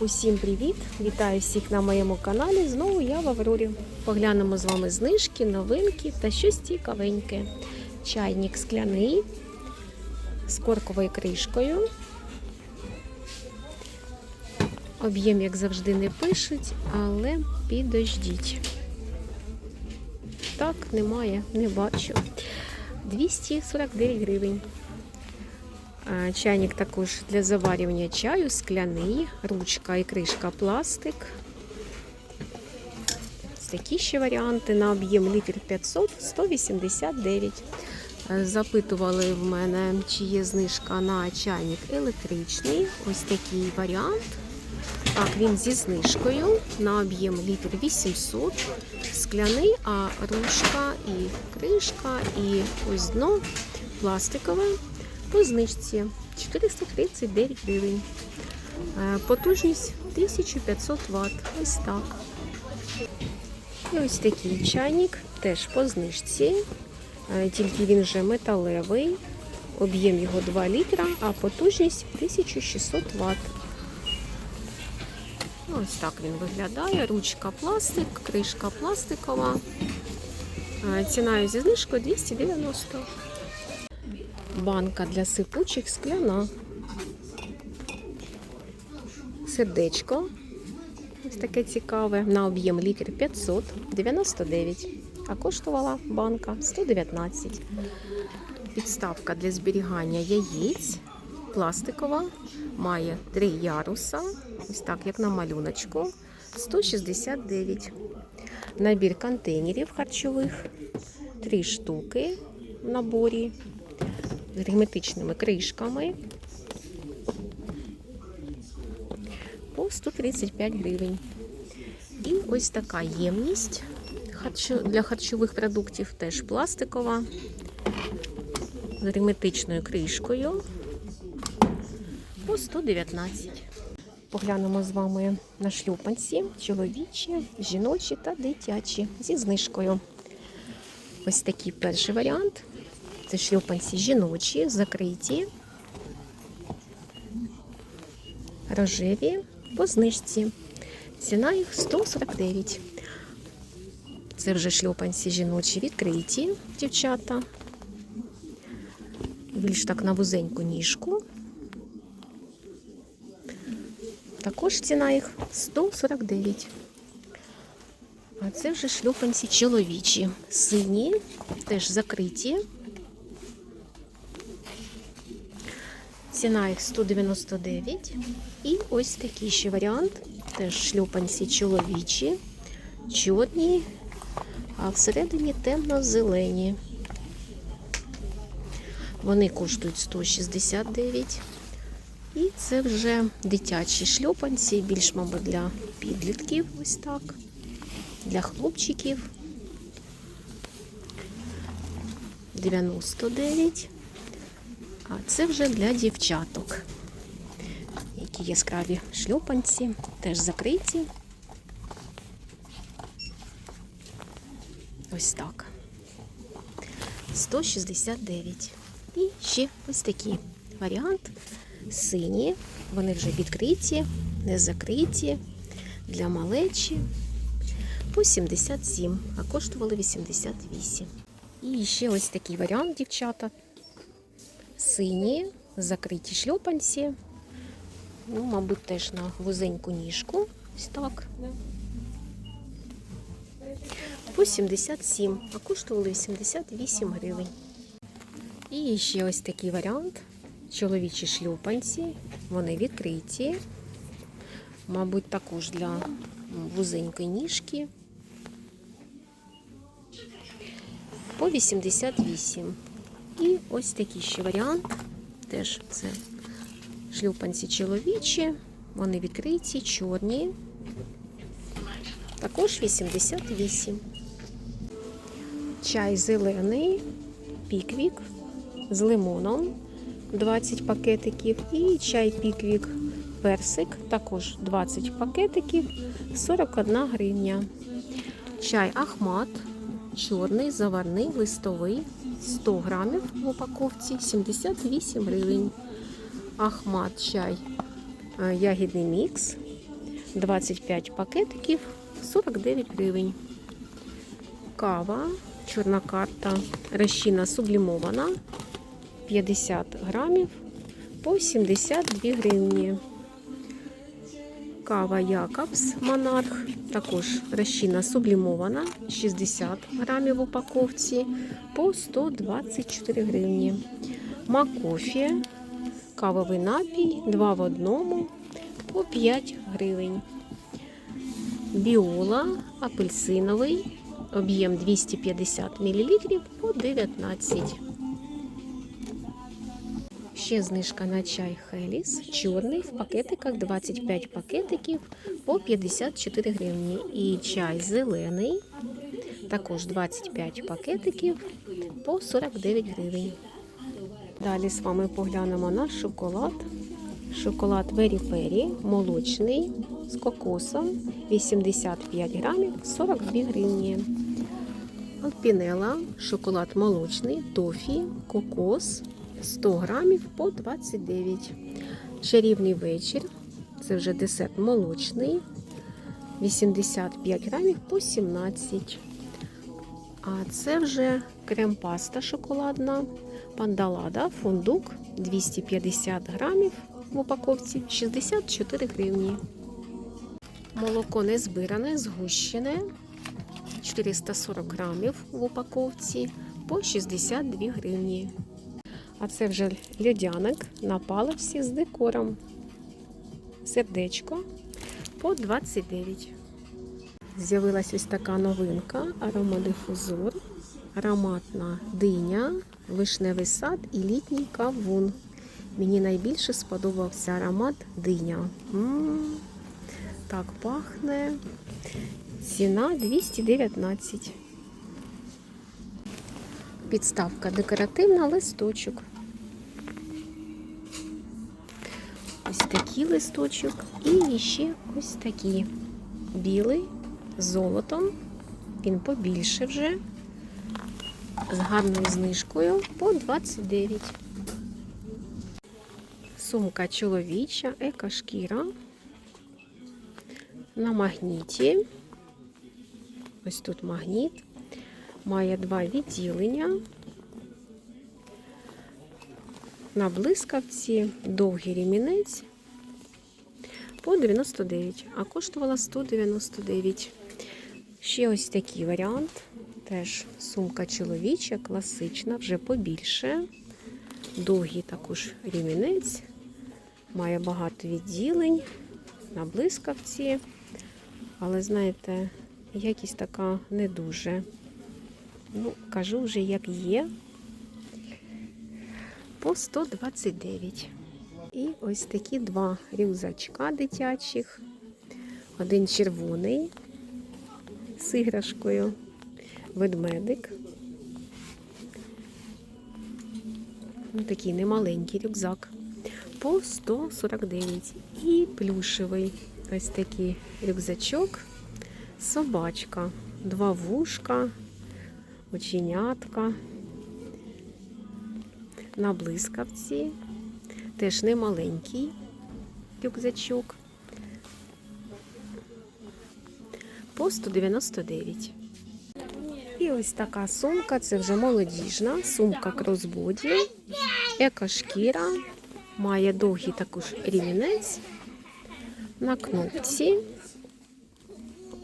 Усім привіт! Вітаю всіх на моєму каналі. Знову я в Аврорі. Поглянемо з вами знижки, новинки та щось цікавеньке. Чайник скляний з корковою кришкою. Об'єм, як завжди, не пишуть, але підождіть. Так, немає, не бачу. 249 гривень. А, Чайник також для заварювання чаю, скляний, ручка і кришка пластик. Такі ще варіанти на об'єм літр 500 189. Е, Запитували в мене, чи є знижка на чайник електричний. Ось такий варіант. Так, він зі знижкою на об'єм літр 800, скляний, а ручка і кришка, і ось дно пластикове по знижці 439 гривень. Е, Потужність 1500 Вт. Ось так. І ось такий чайник теж по знижці. Е, Тільки він вже металевий. Об'єм його 2 літра, а потужність 1600 Вт. Ось так він виглядає. Ручка пластик, кришка пластикова. Е, Ціна зі знижкою 290. Банка для сипучих скляна. Сердечко. Ось таке цікаве. На об'єм літр 599. А коштувала банка 119. Підставка для зберігання яєць. Пластикова. Має три яруса. Ось так, як на малюночку. 169. Набір контейнерів харчових. Три штуки в наборі з герметичними кришками по 135 гривень. І ось така ємність для харчових продуктів теж пластикова з герметичною кришкою по 119. Поглянемо з вами на шлюпанці, чоловічі, жіночі та дитячі зі знижкою. Ось такий перший варіант. Це шлюпанці жіночі, закриті, рожеві по знижці. Ціна їх 149. Це вже шлюпанці жіночі відкриті, дівчата. Більш так на вузеньку ніжку. Також ціна їх 149. А це вже шлюпанці чоловічі. Сині, теж закриті. Ціна їх 199. І ось такий ще варіант. Теж шлюпанці чоловічі, чорні, а всередині темно-зелені. Вони коштують 169. І це вже дитячі шлюпанці, більш, мабуть, для підлітків. Ось так. Для хлопчиків. 99. А це вже для дівчаток. Які яскраві шльопанці, теж закриті. Ось так. 169. І ще ось такий варіант. Сині. Вони вже відкриті, не закриті. Для малечі по 77, а коштували 88. І ще ось такий варіант, дівчата сині, закриті шльопанці. Ну, мабуть, теж на вузеньку ніжку. Ось так. По 77, а коштували 88 гривень. І ще ось такий варіант. Чоловічі шлюпанці. Вони відкриті. Мабуть, також для вузенької ніжки. По 88. І ось такий ще варіант. Теж це шлюпанці чоловічі, вони відкриті, чорні. Також 88. Чай зелений, піквік з лимоном 20 пакетиків. І чай піквік персик, також 20 пакетиків, 41 гривня. Чай Ахмат, чорний, заварний, листовий, 100 грамів в упаковці, 78 гривень. Ахмат чай, е, ягідний мікс, 25 пакетиків 49 гривень. Кава, чорна карта, розчина сублімована 50 грамів по 72 гривні. Кава Якобс Монарх, також розчина сублімована 60 грамів в упаковці по 124 гривні. Макофі, кавовий напій 2 в одному по 5 гривень. Біола апельсиновий, об'єм 250 мл по 19. Ще знижка на чай Хеліс, чорний в пакетиках 25 пакетиків по 54 гривні. І чай зелений, також 25 пакетиків по 49 гривень. Далі з вами поглянемо на шоколад. Шоколад Вері Пері, молочний з кокосом 85 грамів 42 гривні. Алпінела, шоколад молочний, тофі, кокос 100 грамів по 29. Чарівний вечір. Це вже десерт молочний. 85 грамів по 17. А це вже крем-паста шоколадна. Пандалада, фундук 250 грамів в упаковці 64 гривні. Молоко не збиране, згущене 440 грамів в упаковці по 62 гривні. А це вже льодяник на паличці з декором. Сердечко по 29. З'явилась ось така новинка аромадифузор, ароматна диня, вишневий сад і літній кавун. Мені найбільше сподобався аромат диня. М-м, так пахне. Ціна 219. Підставка декоративна, листочок. Такий листочок. І ще ось такий білий з золотом. Він побільше вже. З гарною знижкою по 29. Сумка чоловіча, екошкіра. На магніті. Ось тут магніт. Має два відділення. На блискавці довгий рімінець по 99, а коштувала 199. Ще ось такий варіант. Теж сумка чоловіча, класична, вже побільше. Довгий також рімінець. Має багато відділень на блискавці. Але, знаєте, якість така не дуже. Ну, кажу вже, як є. По 129. І ось такі два рюкзачка дитячих. Один червоний з іграшкою, ведмедик. Ну, такий немаленький рюкзак. По 149. І плюшевий ось такий рюкзачок. Собачка. Два вушка, оченятка. На блискавці. Теж немаленький рюкзачок. По 199. І ось така сумка, це вже молодіжна, сумка кросбоді, екошкіра, має довгий також рівінець на кнопці.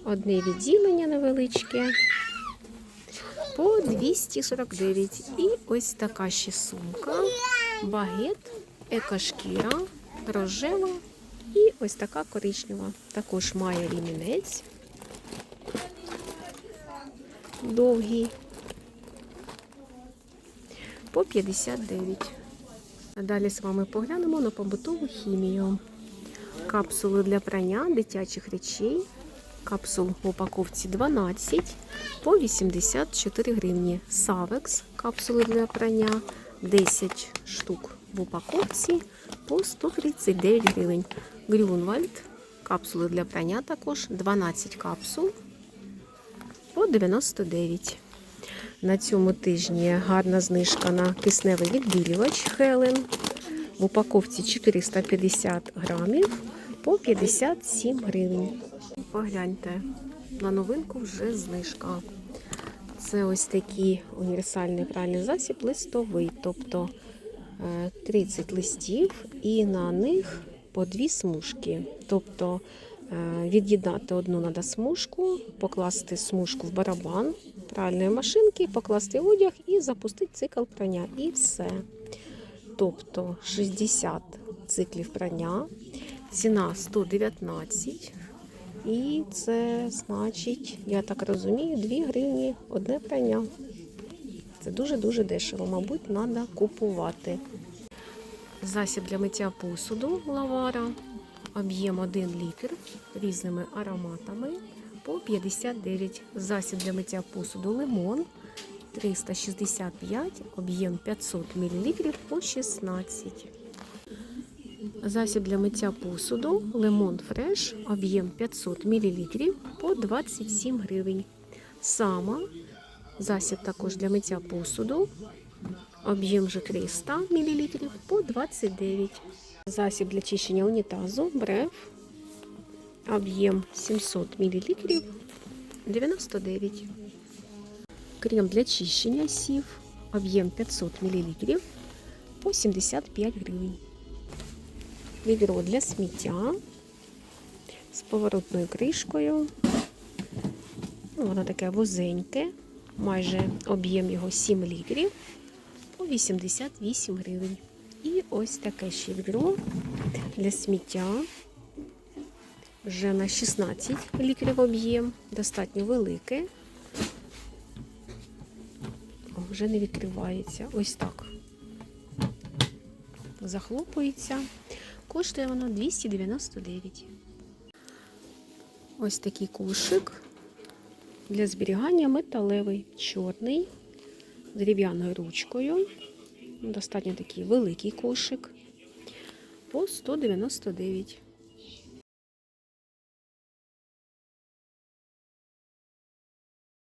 Одне відділення невеличке по 249. І ось така ще сумка, багет, екошкіра, рожева і ось така коричнева. Також має рімінець довгий по 59. А далі з вами поглянемо на побутову хімію. Капсули для прання дитячих речей. Капсул в упаковці 12 по 84 гривні. Савекс капсули для прання 10 штук в упаковці по 139 гривень. Грюнвальд капсули для прання також 12 капсул по 99. На цьому тижні гарна знижка на кисневий відбілювач Хелен. В упаковці 450 грамів по 57 гривень. Погляньте, на новинку вже знижка. Це ось такий універсальний пральний засіб листовий, тобто 30 листів і на них по дві смужки. Тобто е, від'єднати одну треба смужку, покласти смужку в барабан пральної машинки, покласти одяг і запустити цикл прання. І все. Тобто 60 циклів прання, ціна 119. І це значить, я так розумію, 2 гривні одне прання. Це дуже-дуже дешево, мабуть, треба купувати. Засіб для миття посуду лавара, об'єм 1 літр різними ароматами по 59. Засіб для миття посуду лимон 365, об'єм 500 мл по 16. Засіб для миття посуду Лемон Фреш, об'єм 500 мл по 27 гривень. Сама засіб також для миття посуду, об'єм вже 300 мл по 29. Засіб для чищення унітазу Брев, об'єм 700 мл 99. Крем для чищення сів, об'єм 500 мл по 75 гривень відро для сміття з поворотною кришкою. Ну, Воно таке вузеньке, майже об'єм його 7 літрів по 88 гривень. І ось таке ще відро для сміття. Вже на 16 літрів об'єм, достатньо велике. О, вже не відкривається. Ось так. Захлопується. Коштує воно 299. Ось такий кошик для зберігання металевий, чорний, з дерев'яною ручкою. Достатньо такий великий кошик по 199.